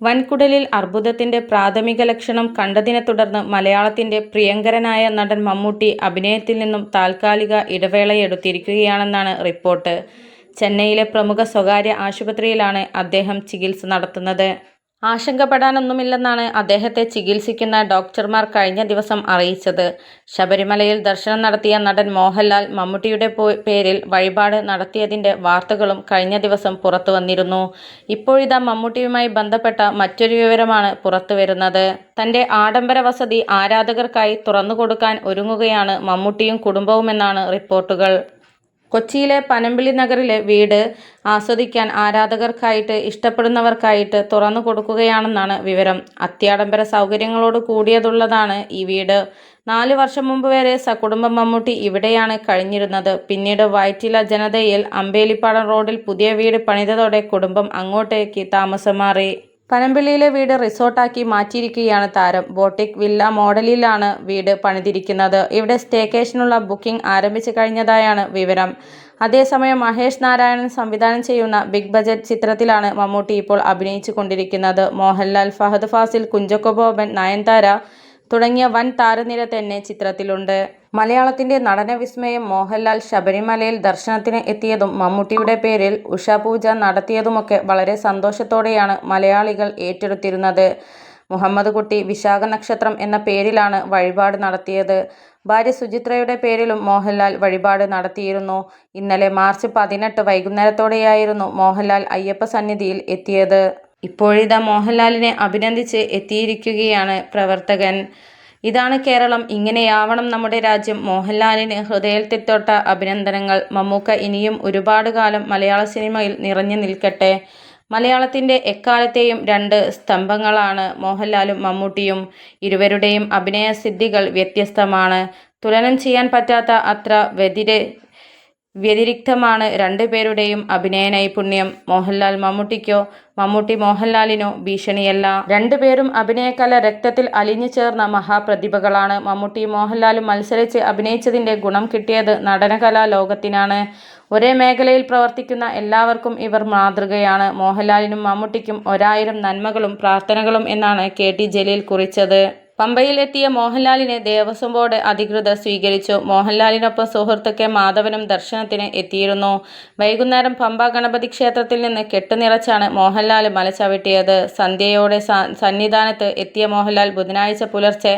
വൻകുടലിൽ അർബുദത്തിന്റെ പ്രാഥമിക ലക്ഷണം കണ്ടതിനെ തുടർന്ന് മലയാളത്തിന്റെ പ്രിയങ്കരനായ നടൻ മമ്മൂട്ടി അഭിനയത്തിൽ നിന്നും താൽക്കാലിക ഇടവേളയെടുത്തിരിക്കുകയാണെന്നാണ് റിപ്പോർട്ട്. ചെന്നൈയിലെ പ്രമുഖ സ്വകാര്യ ആശുപത്രിയിലാണ് അദ്ദേഹം ചികിത്സ നടത്തുന്നത്. ആശങ്കപ്പെടാനൊന്നുമില്ലെന്നാണ് അദ്ദേഹത്തെ ചികിത്സിക്കുന്ന ഡോക്ടർമാർ കഴിഞ്ഞ ദിവസം അറിയിച്ചത്. ശബരിമലയിൽ ദർശനം നടത്തിയ നടൻ മോഹൻലാൽ മമ്മൂട്ടിയുടെ പേരിൽ വഴിപാട് നടത്തിയതിന്റെ വാർത്തകളും കഴിഞ്ഞ ദിവസം പുറത്തു വന്നിരുന്നു ഇപ്പോഴിതാ മമ്മൂട്ടിയുമായി ബന്ധപ്പെട്ട മറ്റൊരു വിവരമാണ് പുറത്തു വരുന്നത് തന്റെ ആഡംബര വസതി ആരാധകർക്കായി തുറന്നുകൊടുക്കാൻ ഒരുങ്ങുകയാണ് മമ്മൂട്ടിയും കുടുംബവുമെന്നാണ് റിപ്പോർട്ടുകൾ. കൊച്ചിയിലെ പനമ്പിളി നഗറിലെ വീട് ആസ്വദിക്കാൻ ആരാധകർക്കായിട്ട് ഇഷ്ടപ്പെടുന്നവർക്കായിട്ട് തുറന്നു കൊടുക്കുകയാണെന്നാണ് വിവരം. അത്യാഡംബര സൗകര്യങ്ങളോട് കൂടിയതുള്ളതാണ് ഈ വീട്. നാലു വർഷം മുമ്പ് വരെ സകുടുംബം മമ്മൂട്ടി ഇവിടെയാണ് കഴിഞ്ഞിരുന്നത്. പിന്നീട് വൈറ്റില ജനതയിൽ അമ്പേലിപ്പാടം റോഡിൽ പുതിയ വീട് പണിതതോടെ കുടുംബം അങ്ങോട്ടേക്ക് താമസം മാറി. പനമ്പിള്ളിയിലെ വീട് റിസോർട്ടാക്കി മാറ്റിയിരിക്കുകയാണ് താരം. ബോട്ടിക് വില്ല മോഡലിലാണ് വീട് പണിതിരിക്കുന്നത്. ഇവിടെ സ്റ്റേക്കേഷനുള്ള ബുക്കിംഗ് ആരംഭിച്ചു കഴിഞ്ഞതായാണ് വിവരം. അതേസമയം മഹേഷ് നാരായണൻ സംവിധാനം ചെയ്യുന്ന ബിഗ് ബജറ്റ് ചിത്രത്തിലാണ് മമ്മൂട്ടി ഇപ്പോൾ അഭിനയിച്ചു കൊണ്ടിരിക്കുന്നത് മോഹൻലാൽ, ഫഹദ് ഫാസിൽ, കുഞ്ചക്കോബോബൻ നയൻതാര തുടങ്ങിയ വൻ താരനിര തന്നെ ചിത്രത്തിലുണ്ട്. മലയാളത്തിന്റെ നടനവിസ്മയം മോഹൻലാൽ ശബരിമലയിൽ ദർശനത്തിന് എത്തിയതും മമ്മൂട്ടിയുടെ പേരിൽ ഉഷാപൂജ നടത്തിയതുമൊക്കെ വളരെ സന്തോഷത്തോടെയാണ് മലയാളികൾ ഏറ്റെടുത്തിരുന്നത്. മുഹമ്മദ് കുട്ടി വിശാഖ നക്ഷത്രം എന്ന പേരിലാണ് വഴിപാട് നടത്തിയത്. ഭാര്യ സുചിത്രയുടെ പേരിലും മോഹൻലാൽ വഴിപാട് നടത്തിയിരുന്നു. ഇന്നലെ മാർച്ച് പതിനെട്ട് വൈകുന്നേരത്തോടെയായിരുന്നു മോഹൻലാൽ അയ്യപ്പ സന്നിധിയിൽ എത്തിയത്. ഇപ്പോഴിതാ മോഹൻലാലിനെ അഭിനന്ദിച്ച് എത്തിയിരിക്കുകയാണ് പ്രവർത്തകൻ. ഇതാണ് കേരളം, ഇങ്ങനെയാവണം നമ്മുടെ രാജ്യം മോഹൻലാലിന് ഹൃദയത്തിൽ തൊട്ട അഭിനന്ദനങ്ങൾ. മമ്മൂക്ക ഇനിയും ഒരുപാട് കാലം മലയാള സിനിമയിൽ നിറഞ്ഞു നിൽക്കട്ടെ. മലയാളത്തിന്റെ എക്കാലത്തെയും രണ്ട് സ്തംഭങ്ങളാണ് മോഹൻലാലും മമ്മൂട്ടിയും. ഇരുവരുടെയും അഭിനയ സിദ്ധികൾ വ്യത്യസ്തമാണ്. തുലനം ചെയ്യാൻ പറ്റാത്ത അത്ര വ്യതിരിക്തമാണ് രണ്ടുപേരുടെയും അഭിനയനൈപുണ്യം. മോഹൻലാൽ മമ്മൂട്ടിക്കോ മമ്മൂട്ടി മോഹൻലാലിനോ ഭീഷണിയല്ല. രണ്ടുപേരും അഭിനയകല രക്തത്തിൽ അലിഞ്ഞു ചേർന്ന മഹാപ്രതിഭകളാണ്. മമ്മൂട്ടി മോഹൻലാലും മത്സരിച്ച് അഭിനയിച്ചതിന്റെ ഗുണം കിട്ടിയത് നടനകലാ ലോകത്തിനാണ്. ഒരേ മേഖലയിൽ പ്രവർത്തിക്കുന്ന എല്ലാവർക്കും ഇവർ മാതൃകയാണ്. മോഹൻലാലിനും മമ്മൂട്ടിക്കും ഒരായിരം നന്മകളും പ്രാർത്ഥനകളും എന്നാണ് കെ. ടി. ജലീൽ കുറിച്ചത്. പമ്പയിൽ എത്തിയ മോഹൻലാലിനെ ദേവസ്വം ബോർഡ് അധികൃതർ സ്വീകരിച്ചു. മോഹൻലാലിനൊപ്പം സുഹൃത്തുക്കെ മാധവനും ദർശനത്തിന് എത്തിയിരുന്നു. വൈകുന്നേരം പമ്പ ഗണപതി ക്ഷേത്രത്തിൽ നിന്ന് കെട്ടുനിറച്ചാണ് മോഹൻലാൽ മല ചവിട്ടിയത് സന്ധ്യയോടെ സന്നിധാനത്ത് എത്തിയ മോഹൻലാൽ ബുധനാഴ്ച പുലർച്ചെ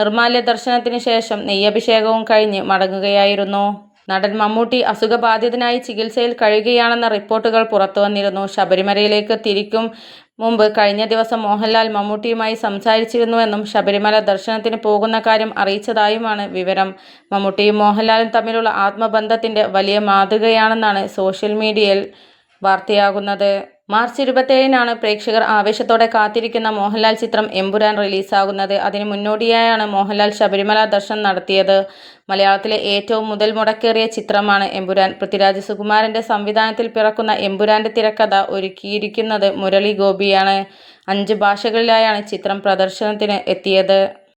നിർമാല്യ ദർശനത്തിന് ശേഷം നെയ്യഭിഷേകവും കഴിഞ്ഞ് മടങ്ങുകയായിരുന്നു. നടൻ മമ്മൂട്ടി അസുഖബാധിതനായി ചികിത്സയിൽ കഴിയുകയാണെന്ന റിപ്പോർട്ടുകൾ പുറത്തുവന്നിരുന്നു. ശബരിമലയിലേക്ക് തിരിക്കും മുമ്പ് കഴിഞ്ഞ ദിവസം മോഹൻലാൽ മമ്മൂട്ടിയുമായി സംസാരിച്ചിരുന്നുവെന്നും ശബരിമല ദർശനത്തിന് പോകുന്ന കാര്യം അറിയിച്ചതായുമാണ് വിവരം. മമ്മൂട്ടിയും മോഹൻലാലും തമ്മിലുള്ള ആത്മബന്ധത്തിന്റെ വലിയ മാതൃകയാണെന്നാണ് സോഷ്യൽ മീഡിയയിൽ വാർത്തയാകുന്നത്. മാർച്ച് ഇരുപത്തേഴിനാണ് പ്രേക്ഷകർ ആവേശത്തോടെ കാത്തിരിക്കുന്ന മോഹൻലാൽ ചിത്രം എമ്പുരാൻ റിലീസാകുന്നത്. അതിന് മുന്നോടിയായാണ് മോഹൻലാൽ ശബരിമല ദർശനം നടത്തിയത്. മലയാളത്തിലെ ഏറ്റവും മുതൽ മുടക്കേറിയ ചിത്രമാണ് എമ്പുരാൻ. പൃഥ്വിരാജ് സുകുമാരന്റെ സംവിധാനത്തിൽ പിറക്കുന്ന എമ്പുരാന്റെ തിരക്കഥ ഒരുക്കിയിരിക്കുന്നത് മുരളി ഗോപിയാണ്. അഞ്ച് ഭാഷകളിലായാണ് ചിത്രം പ്രദർശനത്തിന് എത്തിയത്.